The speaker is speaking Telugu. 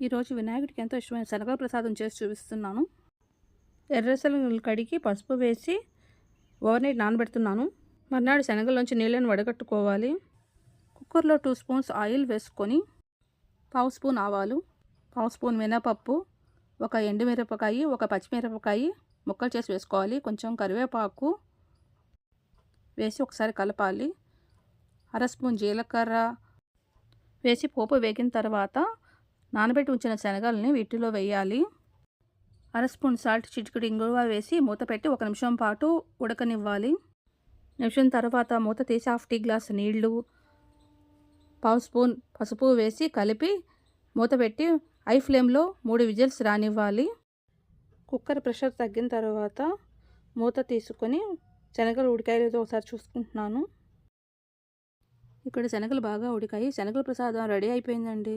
ఈరోజు వినాయకుడికి ఎంతో ఇష్టమైన శనగ ప్రసాదం చేసి చూపిస్తున్నాను. ఎర్ర శనగలు కడిగి పసుపు వేసి ఓవర్ నైట్ నానబెడుతున్నాను. మర్నాడు శనగల్లోంచి నీళ్ళని వడగట్టుకోవాలి. కుక్కర్లో టూ స్పూన్స్ ఆయిల్ వేసుకొని పావు స్పూన్ ఆవాలు పావు స్పూన్ మినపప్పు ఒక ఎండుమిరపకాయ ఒక పచ్చిమిరపకాయ ముక్కలు చేసి వేసుకోవాలి. కొంచెం కరివేపాకు వేసి ఒకసారి కలపాలి. అర స్పూన్ జీలకర్ర వేసి పోపు వేగిన తర్వాత నానబెట్టి ఉంచిన శనగల్ని వీటిలో వేయాలి. అర స్పూన్ సాల్ట్ చిటికటి ఇంగువ వేసి మూత పెట్టి ఒక నిమిషం పాటు ఉడకనివ్వాలి. నిమిషం తర్వాత మూత తీసి హాఫ్ టీ గ్లాస్ నీళ్ళు పావు స్పూన్ పసుపు వేసి కలిపి మూత పెట్టి ఐ ఫ్లేమ్లో మూడు విజిల్స్ రానివ్వాలి. కుక్కర్ ప్రెషర్ తగ్గిన తర్వాత మూత తీసుకొని శనగలు ఉడికాయలతో ఒకసారి చూసుకుంటున్నాను. ఇక్కడ శనగలు బాగా ఉడికాయి. శనగల ప్రసాదం రెడీ అయిపోయిందండి.